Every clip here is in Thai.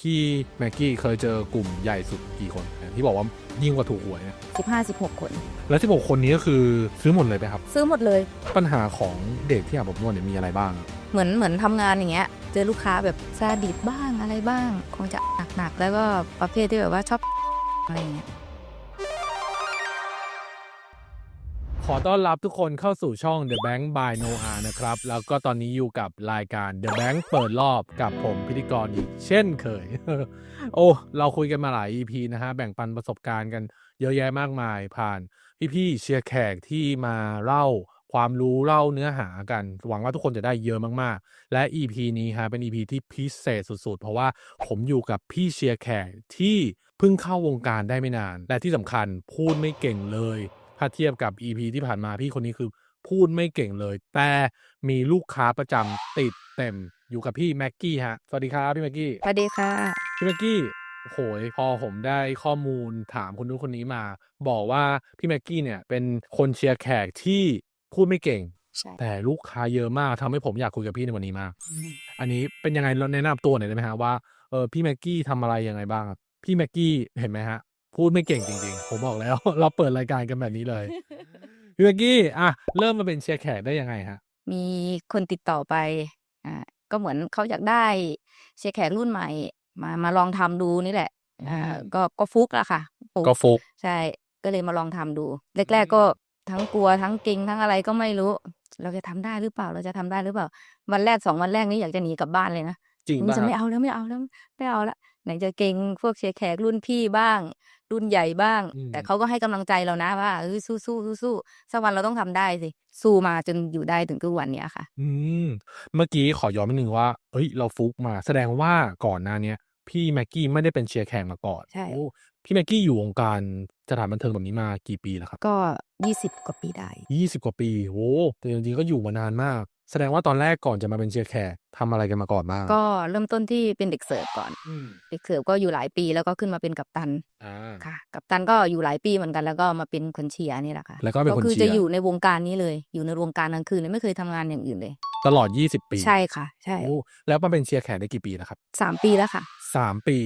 พี่แม็กกี้เคยเจอกลุ่มใหญ่สุดกี่คนที่บอกว่ายิ่งกว่าถูกหวยเนี่ย15 16คน แล้วที่บอกคนนี้ก็คือซื้อหมดเลยไหมครับ ซื้อหมดเลย ปัญหาของเด็กที่อาบอบนวดเนี่ยมีอะไรบ้าง เหมือนเหมือนทำงานอย่างเงี้ยเจอลูกค้าแบบซาดิสบ้างอะไรบ้าง คงจะหนักๆแล้วก็ประเภทที่แบบว่าชอบอะไรอย่างเงี้ย อต้อนรับทุกคนเข้าสู่ช่อง The Bank by Noah นะครับ แล้วก็ตอนนี้อยู่กับรายการ The Bank เปิดรอบกับผมพิธีกรอีกเช่นเคย โอ้ เราคุยกันมาหลาย EP นะฮะ แบ่งปันประสบการณ์กันเยอะแยะมากมายผ่านพี่ๆเชียร์แขกที่มาเล่าความรู้เล่าเนื้อหากัน หวังว่าทุกคนจะได้เยอะมากๆ และ EP นี้ฮะเป็น EP ที่พิเศษสุดๆ เพราะว่าผมอยู่กับพี่เชียร์แขกที่เพิ่งเข้าวงการได้ไม่นาน และที่สำคัญพูดไม่เก่งเลย ถ้าเทียบกับ EP ที่ผ่านมาพี่คนนี้คือพูดไม่เก่งเลย แต่มีลูกค้าประจำติดเต็มอยู่กับพี่แม็กกี้ฮะ สวัสดีครับพี่แม็กกี้ สวัสดีค่ะ พี่แม็กกี้โหยพอผมได้ข้อมูลถามคนนู้นคนนี้มา บอกว่าพี่แม็กกี้เนี่ยเป็นคนเชียร์แขกที่พูดไม่เก่ง ใช่ แต่ลูกค้าเยอะมากทำให้ผมอยากคุยกับพี่ในวันนี้มาก อันนี้เป็นยังไงเราแนะนำตัวหน่อยได้ไหมฮะว่าเออพี่แม็กกี้ทำอะไรยังไงบ้างครับพี่แม็กกี้เห็นไหมฮะ พูดไม่เก่งจริง ๆ ผมบอกแล้ว เราเปิดรายการกันแบบนี้เลยพี่แม็กกี้อะเริ่มมาเป็นเชียร์แขกได้ยังไงฮะ มีคนติดต่อไปอ่าก็เหมือนเขาอยากได้เชียร์แขกรุ่นใหม่ มามาลองทำดูนี่แหละอ่าก็ก็ฟุกละค่ะฟุก ก็ฟุก ใช่ ก็เลยมาลองทำดู แรก ๆ ก็ทั้งกลัวทั้งเก่งทั้งอะไรก็ไม่รู้ เราจะทำได้หรือเปล่า เราจะทำได้หรือเปล่า วันแรกสองวันแรกนี้อยากจะหนีกลับบ้านเลยนะจริงมันป่ะจะฮะไม่เอาแล้วไม่เอาแล้วไม่เอาละ ไหนจะเก่งพวกเชียร์แขกรุ่นพี่บ้าง รุ่นใหญ่บ้างอืมแต่เขาก็ให้กำลังใจเรานะว่าเออสู้สู้สู้สู้สักวันเราต้องทำได้สิ สู้มาจนอยู่ได้ถึงทุกวันเนี้ยค่ะ อืมเมื่อกี้ขอย้อนไปหนึ่งว่า เอ้ย เราฟุกมา แสดงว่าก่อนหน้าเนี้ยพี่แม็กกี้ไม่ได้เป็นเชียร์แขกมาก่อนใช่โอ้พี่แม็กกี้อยู่วงการสถานบันเทิงแบบนี้มากี่ปีแล้วครับ ก็ยี่สิบกว่าปีได้ยี่สิบกว่าปีโอ้แต่จริงๆก็อยู่มานานมาก แสดงว่าตอนแรกก่อนจะมาเป็นเชียร์แขกทำอะไรกันมาก่อนบ้างก็เริ่มต้นที่เป็นเด็กเสิร์ฟก่อน อืมเด็กเสิร์ฟก็อยู่หลายปีแล้วก็ขึ้นมาเป็นกัปตันอ่า ค่ะ กัปตันก็อยู่หลายปีเหมือนกันแล้วก็มาเป็นคนเชียร์นี่แหละค่ะแล้วก็เป็นคนคือเชีจะยร์อยู่ในวงการนี้เลย อยู่ในวงการกลางคืนเลยไม่เคยทำงานอย่างอื่นเลย ตลอด 20 ปีใช่ค่ะ ใช่โอ้แล้วมาเป็นเชียร์แขกได้กี่ปีแล้วครับสามปีแล้วค่ะ สามปี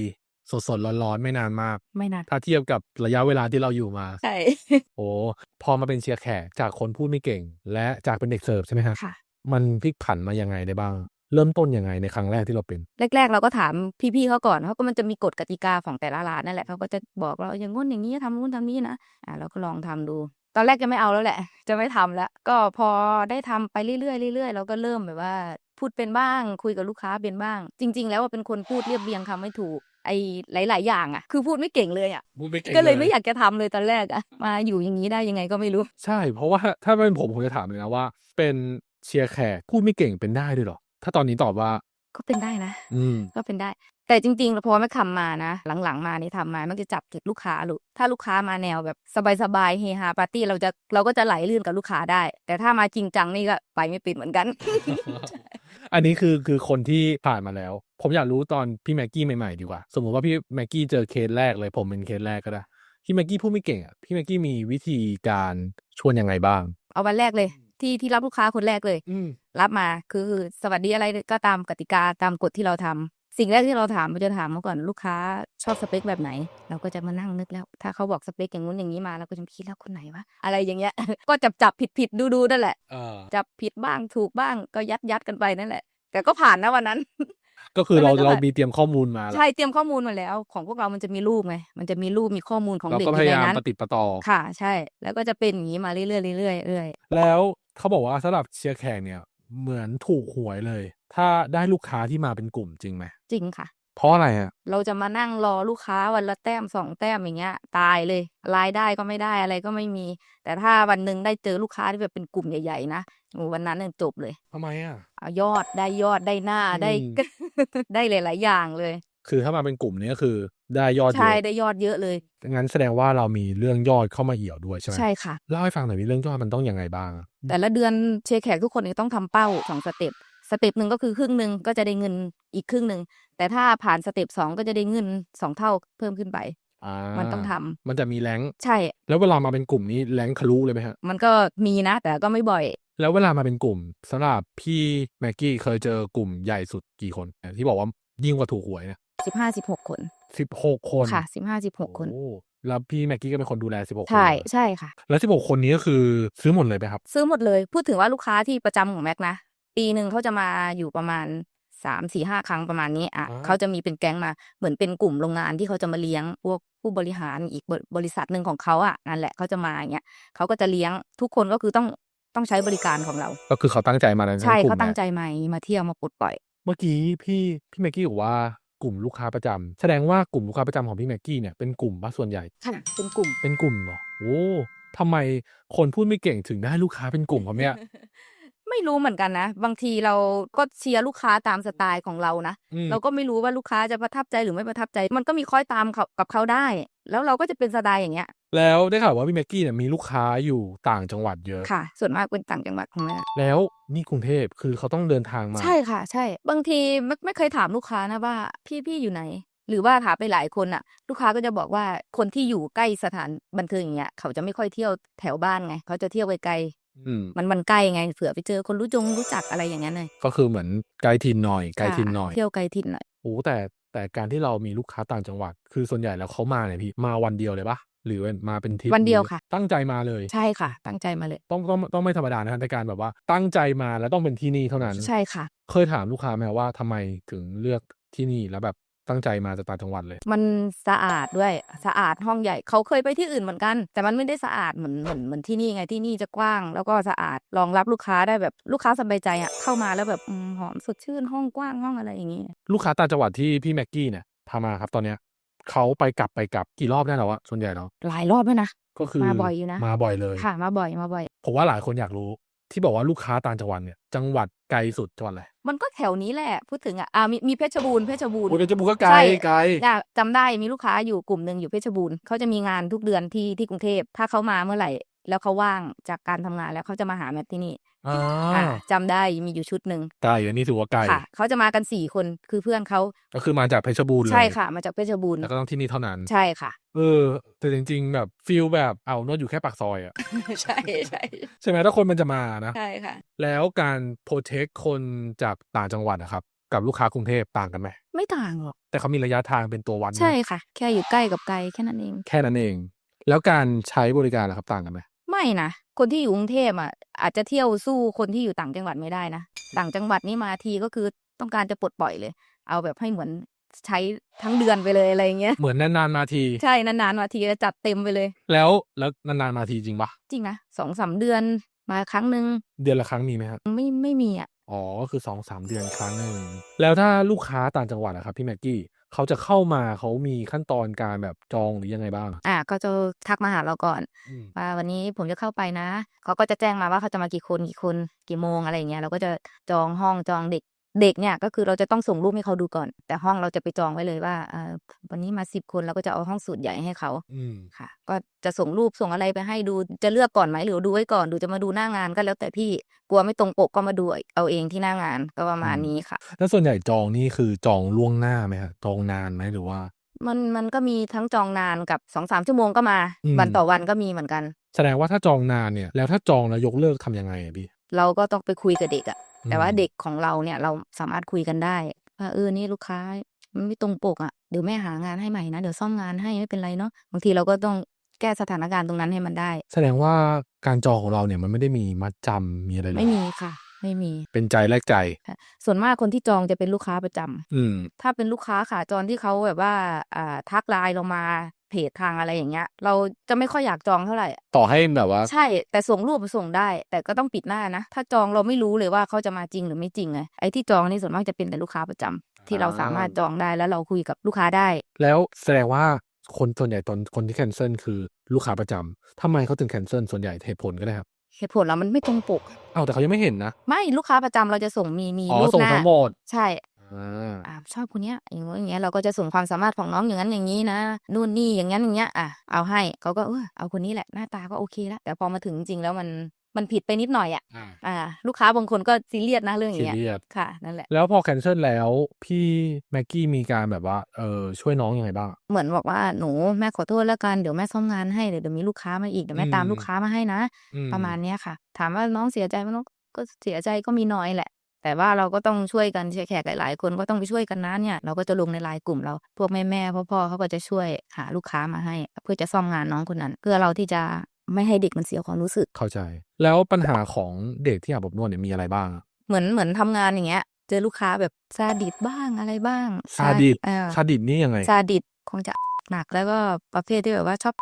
สดสดๆร้อนๆไม่นานมาก ไม่นานถ้าเทียบกับระยะเวลาที่เราอยู่มา ใช่โอ้พอมาเป็นเชียร์แขกจากคนพูดไม่เก่ง และจากเป็นเด็กเสิร์ฟใช่ไหมฮะค่ะ มันพลิกผันมายังไงได้บ้าง เริ่มต้นยังไงในครั้งแรกที่เราเป็น แรก ๆ เราก็ถามพี่ๆเขาก่อนเขาก็มันจะมีกฎกติกาของแต่ละร้านนั่นแหละเขาก็จะบอกเราอย่างงู้นอย่างนี้ทำนู่นทำนี่นะอ่าเราก็ลองทำดู ตอนแรกจะไม่เอาแล้วแหละ จะไม่ทำแล้ว ก็พอได้ทำไปเรื่อยๆเรื่อยๆเราก็เริ่มแบบว่าพูดเป็นบ้างคุยกับลูกค้าเป็นบ้าง จริง ๆ แล้วว่าเป็นคนพูดเรียบเรียงคำไม่ถูกไอ้หลาย ๆ อย่างอะ คือพูดไม่เก่งเลยอะพูดไม่เก่งก็เลยไม่อยากจะทำเลยตอนแรกอะ มาอยู่อย่างนี้ได้ยังไงก็ไม่รู้ ใช่ เพราะว่าถ้าเป็นผมผมจะถามเลยนะว่า เป็น เชียร์แขกพูดไม่เก่งเป็นได้ด้วยเหรอ ถ้าตอนนี้ตอบว่า ก็เป็นได้นะ อืม ก็เป็นได้ แต่จริงๆพอไม่ทำมานะ หลังๆ มานี่ทำมามันจะจับจุดลูกค้าลูกถ้าลูกค้ามาแนวแบบสบายๆเฮฮาปาร์ตี้เราจะเราก็จะไหลลื่นกับลูกค้าได้ แต่ถ้ามาจริงจังนี่ก็ไปไม่เป็นเหมือนกัน อันนี้คือคือคนที่ผ่านมาแล้ว ผมอยากรู้ตอนพี่แม็กกี้ใหม่ๆดีกว่า สมมติว่าพี่แม็กกี้เจอเคสแรกเลย ผมเป็นเคสแรกก็ได้พี่แม็กกี้พูดไม่เก่งอะพี่แม็กกี้มีวิธีการชวนยังไงบ้าง เอาวันแรกเลย ที่ที่รับลูกค้าคนแรกเลย อืม รับมาคือสวัสดีอะไรก็ตามกติกาตามกฎที่เราทำสิ่งแรกที่เราถามเราจะถามมาก่อนลูกค้าชอบสเปคแบบไหน เราก็จะมานั่งนึกแล้ว ถ้าเขาบอกสเปคอย่างงู้นอย่างนี้มาเราก็จะคิดแล้วคนไหนวะอะไรอย่างเงี้ย ก็จับจับผิดผิดดูดูๆนั่นแหละ เออจับผิดบ้างถูกบ้างก็ยัดยัดกันไปนั่นแหละ แต่ก็ผ่านนะวันนั้น ก็คือเราแล้วก็เราแบบมีเตรียมข้อมูลมาแล้วใช่เตรียมข้อมูลมาแล้ว ของพวกเรามันจะมีรูปไงมันจะมีรูปมีข้อมูลของเราเด็กก็อพยู่ยาในยามนั้นปฏิดประต่อ ค่ะ ใช่ แล้วก็จะเป็นอย่างนี้มาเรื่อยๆเรื่อยๆเรื่อยแล้ว เขาบอกว่าสำหรับเชียร์แขกเนี่ย เหมือนถูกหวยเลย ถ้าได้ลูกค้าที่มาเป็นกลุ่มจริงไหมๆจริงค่ะ เพราะอะไรอะ เราจะมานั่งรอลูกค้าวันละแต้มสองแต้มอย่างเงี้ย ตายเลยรายได้ก็ไม่ได้อะไรก็ไม่มี แต่ถ้าวันหนึ่งได้เจอลูกค้าที่แบบเป็นกลุ่มใหญ่ๆนะโอ้วันนั้นเนี่ยจบเลยทำไมอะเอายอดได้ยอดได้หน้าได้ อืม ได้หลายๆอย่างเลย คือถ้ามาเป็นกลุ่มนี้ก็คือ ได้ยอดเยใช่อะได้ยอดเยอะเลย งั้นแสดงว่าเรามีเรื่องยอดเข้ามาเอี่ยวด้วยใช่ไหมใช่ค่ะ เล่าให้ฟังหน่อยมีเรื่องยอดมันต้องยังไงบ้างอะแต่ละเดือนเชียร์แขกทุกคนเนี่ยต้องทำเป้าสองสเต็ปสเต็ปหนึ่งก็คือครึ่งหนึ่งก็จะได้เงินอีกครึ่งหนึ่งแต่ถ้าผ่านสเต็ปสองก็จะได้เงินสองเท่าเพิ่มขึ้นไป อ่ามันต้องทำมันจะมีแรงค์ใช่ แล้วเวลามาเป็นกลุ่มนี้แรงค์ทะลุเลยไหมฮะ มันก็มีนะ แต่ก็ไม่บ่อย แล้วเวลามาเป็นกลุ่มสำหรับพี่แม็กกี้เคยเจอกลุ่มใหญ่สุดกี่คนที่บอกว่ายิ่งกว่าถูกหวยเนี่ย สิบห้าสิบหกคนสิบหกคนค่ะสิบห้าสิบหกคนโอ้แล้วพี่แม็กกี้ก็เป็นคนดูแลสิบหกคนใช่เลยใช่ค่ะ แล้วสิบหกคนนี้ก็คือซื้อหมดเลยไหมครับ ซื้อหมดเลย พูดถึงว่าลูกค้าที่ประจำของแม็กนะ ปีหนึ่งเขาจะมาอยู่ประมาณสามสี่ห้าครั้งประมาณนี้อะอ่าเขาจะมีเป็นแก๊งมาเหมือนเป็นกลุ่มโรงงานที่เขาจะมาเลี้ยงพวกผู้บริหารอีกบริษัทหนึ่งของเขาอะนั่นแหละเขาจะมาอย่างเงี้ยเขาก็จะเลี้ยงทุกคนก็คือต้องต้องใช้บริการของเรา ก็คือเขาตั้งใจมาในใช่กลุ่มเขาตั้งแหละใจมามาเที่ยวมาปลดปล่อย เมื่อกี้พี่พี่แม็กกี้บอกว่า กลุ่มลูกค้าประจำแสดงว่ากลุ่มลูกค้าประจำของพี่แม็กกี้เนี่ยเป็นกลุ่มปะส่วนใหญ่ค่ะเป็นกลุ่มเป็นกลุ่มเหรอโอ้ทำไมคนพูดไม่เก่งถึงได้ลูกค้าเป็นกลุ่มครับเนี่ยไม่รู้เหมือนกันนะ บางทีเราก็เชียร์ลูกค้าตามสไตล์ของเรานะอืมเราก็ไม่รู้ว่าลูกค้าจะประทับใจหรือไม่ประทับใจ มันก็มีค่อยตามเขากับเขาได้ แล้วเราก็จะเป็นสไตล์อย่างเงี้ย แล้วได้ข่าวว่าพี่แม็กกี้เนี่ยมีลูกค้าอยู่ต่างจังหวัดเยอะ ค่ะ ส่วนมากเป็นต่างจังหวัดของแม่แล้วนี่กรุงเทพคือเขาต้องเดินทางมา ใช่ค่ะ ใช่ บางทีไม่ไม่เคยถามลูกค้านะว่าพี่พี่อยู่ไหน หรือว่าถามไปหลายคนอะลูกค้าก็จะบอกว่าคนที่อยู่ใกล้สถานบันเทิงอย่างเงี้ยเขาจะไม่ค่อยเที่ยวแถวบ้านไงเขาจะเที่ยวไกลอืมๆมันมันใกล้ไงเผื่อไปเจอคนรู้จงรู้จักอะไรอย่างเงี้ยเลยก็คือเหมือนไกลถิ่นหน่อยไกลถิ่นหน่อยค่ะเที่ยวไกลถิ่นหน่อยโอ้แต่แต่การที่เรามีลูกค้าต่างจังหวัด คือส่วนใหญ่แล้วเขามาเนี่ยพี่มาวันเดียวเลยปะ หรือมาเป็นทริปวันเดียวหรือค่ะ ตั้งใจมาเลย ใช่ค่ะ ตั้งใจมาเลย ต้องต้องต้องไม่ธรรมดานะครับในการแบบว่าตั้งใจมาแล้วต้องเป็นที่นี่เท่านั้น ใช่ค่ะ เคยถามลูกค้าไหมว่าทำไมถึงเลือกที่นี่แล้วแบบตั้งใจมาจากต่างจังหวัดเลย มันสะอาดด้วย สะอาดห้องใหญ่ เขาเคยไปที่อื่นเหมือนกัน แต่มันไม่ได้สะอาดเหมือนเหมือนเหมือนที่นี่ไง ที่นี่จะกว้าง แล้วก็สะอาด รองรับลูกค้าได้แบบลูกค้าสบายใจอะ เข้ามาแล้วแบบอืมหอมสดชื่น ห้องกว้าง ห้องอะไรอย่างงี้ ลูกค้าต่างจังหวัดที่พี่แม็กกี้เนี่ยพามาครับตอนเนี้ย เขาไปกลับไปกลับกี่รอบได้แล้วอะส่วนใหญ่แล้วหลายรอบด้วยนะ ก็คือมาบ่อยอยู่นะ มาบ่อยเลยค่ะมาบ่อยมาบ่อย ผมว่าหลายคนอยากรู้ ที่บอกว่าลูกค้าต่างจังหวัดเนี่ยจังหวัดไกลสุดจังหวัดอะไรมันก็แถวนี้แหละ พูดถึงอะอ่ามีมีเพชรบูรณ์เพชรบูรณ์โอ้ยเป็นจมูกก็ไกลใช่ไกลเนี่ยจำได้มีลูกค้าอยู่กลุ่มหนึ่งอยู่เพชรบูรณ์เขาจะมีงานทุกเดือนที่ที่กรุงเทพถ้าเขามาเมื่อไหร่ แล้วเขาว่างจากการทำงานแล้วเขาจะมาหาแมทที่นี่อ่าอ่าจำได้มีอยู่ชุดหนึ่งไกลอันนี้ถือว่าไกลค่ะเขาจะมากันสี่คนคือเพื่อนเขาก็คือมาจากเพชรบูรณ์เลยใช่ค่ะ มาจากเพชรบูรณ์แล้วก็ต้องที่นี่เท่านั้น ใช่ค่ะ เออ แต่จริง ๆ แบบฟิลแบบเอานวดอยู่แค่ปากซอยอะใช่ใช่ใช่ไหมถ้าคนมันจะมานะใช่ค่ะ แล้วการโปรเทคคนจากต่างจังหวัดนะครับ กับลูกค้ากรุงเทพต่างกันไหมไม่ต่างหรอกแต่เขามีระยะทางเป็นตัววัดนะใช่ค่ะ แค่อยู่ใกล้กับไกลแค่นั้นเอง แค่นั้นเอง แล้วการใช้บริการล่ะครับต่างกันไหม ไม่นะ คนที่อยู่กรุงเทพอะอาจจะเที่ยวสู้คนที่อยู่ต่างจังหวัดไม่ได้นะ ต่างจังหวัดนี่มาทีก็คือต้องการจะปลดปล่อยเลย เอาแบบให้เหมือนใช้ทั้งเดือนไปเลยอะไรเงี้ย เหมือนนานๆมาที ใช่ นานๆมาทีจะจัดเต็มไปเลย แล้วแล้วนานๆมาทีจริงปะจริงนะสองสามเดือนมาครั้งหนึ่งเดือนละครั้งมีไหมครับไม่ไม่มีอะอ๋อก็คือสองสามเดือนครั้งหนึ่งแล้วถ้าลูกค้าต่างจังหวัดอะครับพี่แม็กกี้ เขาจะเข้ามาเขามีขั้นตอนการแบบจองหรือยังไงบ้าง อะก็จะทักมาหาเราก่อน อืม ว่าวันนี้ผมจะเข้าไปนะ เขาก็จะแจ้งมาว่าเขาจะมากี่คนกี่คนกี่โมงอะไรอย่างเงี้ยเราก็จะจองห้องจองเด็ก เด็กเนี่ยก็คือเราจะต้องส่งรูปให้เขาดูก่อน แต่ห้องเราจะไปจองไว้เลยว่าเอ่อวันนี้มาสิบคนเราก็จะเอาห้องสูตรใหญ่ให้เขาอืมค่ะ ก็จะส่งรูปส่งอะไรไปให้ดูจะเลือกก่อนไหมหรือดูไว้ก่อนดูจะมาดูหน้างานก็แล้วแต่พี่กลัวไม่ตรงปกก็มาดูเอาเองที่หน้างานก็ประมาณนี้ค่ะ แล้วส่วนใหญ่จองนี่คือจองล่วงหน้าไหมครับจองนานไหมหรือว่า มันมันก็มีทั้งจองนานกับสองสามชั่วโมงก็มาอืมวันต่อวันก็มีเหมือนกัน แสดงว่าถ้าจองนานเนี่ยแล้วถ้าจองแล้วยกเลิกทำยังไงอะพี่เราก็ต้องไปคุยกับเด็กอะ แต่ว่าอืมเด็กของเราเนี่ยเราสามารถคุยกันได้ว่าเออนี่ลูกค้ามันไม่ตรงปกอะเดี๋ยวแม่หางานให้ใหม่นะเดี๋ยวซ่อมงานให้ไม่เป็นไรเนาะบางทีเราก็ต้องแก้สถานการณ์ตรงนั้นให้มันได้ แสดงว่าการจองของเราเนี่ยมันไม่ได้มีมัดจำมีอะไรเลยไม่มีค่ะ ไม่มี เป็นใจแลกใจค่ะส่วนมากคนที่จองจะเป็นลูกค้าประจำอืมถ้าเป็นลูกค้าขาจรที่เขาแบบว่าอ่าทักไลน์เรามาเพจทางอะไรอย่างเงี้ย เราจะไม่ค่อยอยากจองเท่าไหร่ ต่อให้แบบว่า ใช่ แต่ส่งรูปมาส่งได้ แต่ก็ต้องปิดหน้านะ ถ้าจองเราไม่รู้เลยว่าเขาจะมาจริงหรือไม่จริงไงไอ้ที่จองนี่ส่วนมากจะเป็นแต่ลูกค้าประจำที่เราสามารถจองได้แล้วเราคุยกับลูกค้าได้ แล้วแสดงว่าคนส่วนใหญ่ตอนคนที่แคนเซิลคือลูกค้าประจำทำไมเขาถึงแคนเซิลส่วนใหญ่เหตุผลก็ได้ครับเหตุผลเรามันไม่ตรงปก เอ้าแต่เขายังไม่เห็นนะ ไม่ลูกค้าประจำเราจะส่งมีมีอ๋อรูปส่งหน้าทั้งหมด ใช่ อ่าอ่าชอบคนเนี้ยอย่างงี้อย่างเงี้ยเราก็จะส่งความสามารถของน้องอย่างนั้นอย่างนี้นะนู่นนี่อย่างนั้นอย่างเงี้ยอะเอาให้เขาก็เออเอาคนนี้แหละหน้าตาก็โอเคแล้วแต่พอมาถึงจริงๆแล้วมันมันผิดไปนิดหน่อยอะอ่าอ่า ลูกค้าบางคนก็ซีเรียสนะเรื่องอย่างเงี้ยซีเรียสค่ะนั่นแหละ แล้วพอแคนเซิลแล้วพี่แม็กกี้มีการแบบว่าเออช่วยน้องยังไงบ้าง เหมือนบอกว่าหนูแม่ขอโทษแล้วกันเดี๋ยวแม่ซ่อมงานให้เดี๋ยวเดี๋ยวมีลูกค้ามาอีกเดี๋ยวแม่ตามอืม ลูกค้ามาให้นะ อืประมาณเนี้ยค่ะ ถามว่าน้องเสียใจไหมน้องก็เสียใจก็มีน้อยแหละ แต่ว่าเราก็ต้องช่วยกันแขกหลายๆ คนก็ต้องไปช่วยกันนะเนี่ยเราก็จะลงในไลน์กลุ่มเราพวกแม่แม่พ่อพ่อเขาก็จะช่วยหาลูกค้ามาให้ เพื่อจะซ่อมงานน้องคนนั้น เพื่อเราที่จะไม่ให้เด็กมันเสียความรู้สึกเข้าใจ แล้วปัญหาของเด็กที่อาบอบนวดเนี่ยมีอะไรบ้างอะเหมือนเหมือนทำงานอย่างเงี้ยเจอลูกค้าแบบซาดิสบ้างอะไรบ้างซาดิสเออซาดิสนี่ยังไงซาดิสคงจะหนักแล้วก็ประเภทที่แบบว่าชอบ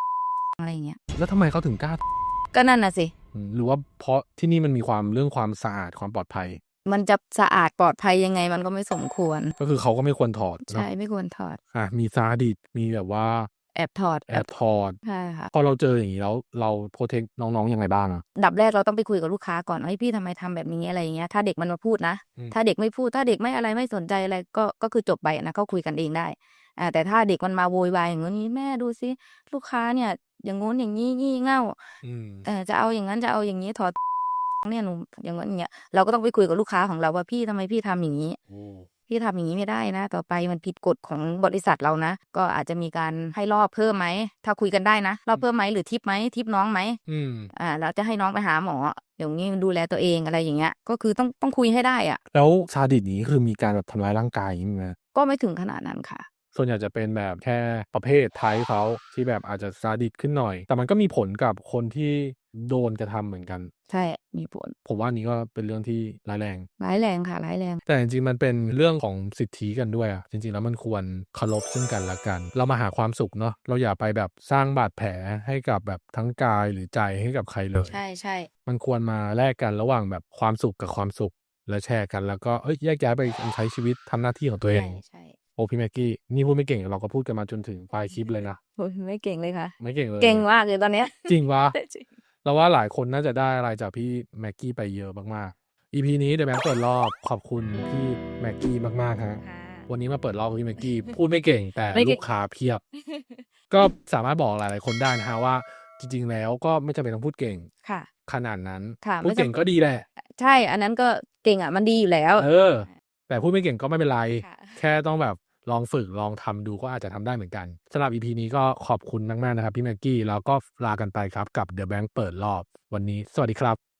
อะไรอย่างเงี้ยแล้วทำไมเขาถึงกล้า ก็นั่นน่ะสิอืมหรือว่าเพราะที่นี่มันมีความเรื่องความสะอาดความปลอดภัย มันจะสะอาดปลอดภัยยังไงมันก็ไม่สมควร ก็คือเขาก็ไม่ควรถอดเนอะใช่ไม่ควรถอด อะมีซาดิสมีแบบว่าแอบถอดแอบถอด ใช่ค่ะ พอเราเจออย่างนี้แล้วเราโปรเทคน้องๆยังไงบ้างอะดับแรกเราต้องไปคุยกับลูกค้าก่อนว่าเฮ้ยพี่ทำไมทำแบบนี้อะไรอย่างเงี้ยถ้าเด็กมันมาพูดนะ อืม ถ้าเด็กไม่พูดถ้าเด็กไม่อะไรไม่สนใจอะไรก็ก็คือจบไปนะก็คุยกันเองได้อ่าแต่ถ้าเด็กมันมาโวยวายอย่างนี้แม่ดูซิลูกค้าเนี่ย อย่างงู้นอย่างนี้งี่เง่าอืม เออจะเอาอย่างนั้นจะเอาอย่างนี้ถอด เนี่ยหนูอย่างนั้นอย่างเงี้ยเราก็ต้องไปคุยกับลูกค้าของเราว่าพี่ทำไมพี่ทำอย่างนี้โอ้พี่ทำอย่างนี้ไม่ได้นะ ต่อไปมันผิดกฎของบริษัทเรานะ ก็อาจจะมีการให้รอบเพิ่มไหม ถ้าคุยกันได้นะรอบเพิ่มไหมหรือทิปไหมทิปน้องไหมอืม อ่าเราจะให้น้องไปหาหมออย่างนี้ดูแลตัวเองอะไรอย่างเงี้ย ก็คือต้องต้องคุยให้ได้อะแล้วซาดิสนี้คือมีการแบบทำร้ายร่างกายอย่างนี้ไหมก็ไม่ถึงขนาดนั้นค่ะ ส่วนใหญ่จะเป็นแบบแค่ประเภทไทป์เขาที่แบบอาจจะซาดิสขึ้นหน่อย แต่มันก็มีผลกับคนที่ โดนกระทำเหมือนกัน ใช่มีผล ผมว่าอันนี้ก็เป็นเรื่องที่ร้ายแรง ร้ายแรงค่ะ ร้ายแรง แต่จริงๆ มันเป็นเรื่องของสิทธิกันด้วยอะจริงๆ แล้วมันควรเคารพซึ่งกันและกัน เรามาหาความสุขเนาะ เราอย่าไปแบบสร้างบาดแผลให้กับแบบทั้งกายหรือใจให้กับใครเลย ใช่ใช่มันควรมาแลกกันระหว่างแบบความสุขกับความสุข และแชร์กันแล้วก็เอ้ยแยกย้ายไปใช้ชีวิตทำหน้าที่ของตัวเองใช่ใช่โอ้พี่แม็กกี้นี่พูดไม่เก่งเราก็พูดกันมาจนถึงปลายคลิปเลยนะ โอ้ยไม่เก่งเลยค่ะ ไม่เก่งเลย เก่งมากเลยตอนเนี้ยจริงวะ จริง เราว่าหลายคนน่าจะได้อะไรจากพี่แม็กกี้ไปเยอะมากๆ EP นี้เดอะแบงค์เปิดรอบขอบคุณพี่แม็กกี้มากๆฮะค่ะวันนี้มาเปิดรอบกับพี่แม็กกี้พูดไม่เก่งแต่ไม่เก่ลูงกค้าเพียบ ก็สามารถบอกหลาย ๆ คนได้นะฮะว่าจริง ๆ แล้วก็ไม่จำเป็นต้องพูดเก่งค่ะ ขนาดนั้นค่ะพูดไม่จำเก่งก็ดีแหละ ใช่ อันนั้นก็เก่งอะมันดีอยู่แล้ว เออ แต่พูดไม่เก่งก็ไม่เป็นไรค่ะแค่ต้องแบบ ลองฝึกลองทำดูก็อาจจะทำได้เหมือนกันสำหรับ EP นี้ก็ขอบคุณมากๆนะครับพี่แม็กกี้แล้วก็ลากันไปครับกับ The Bank เปิดรอบวันนี้ สวัสดีครับ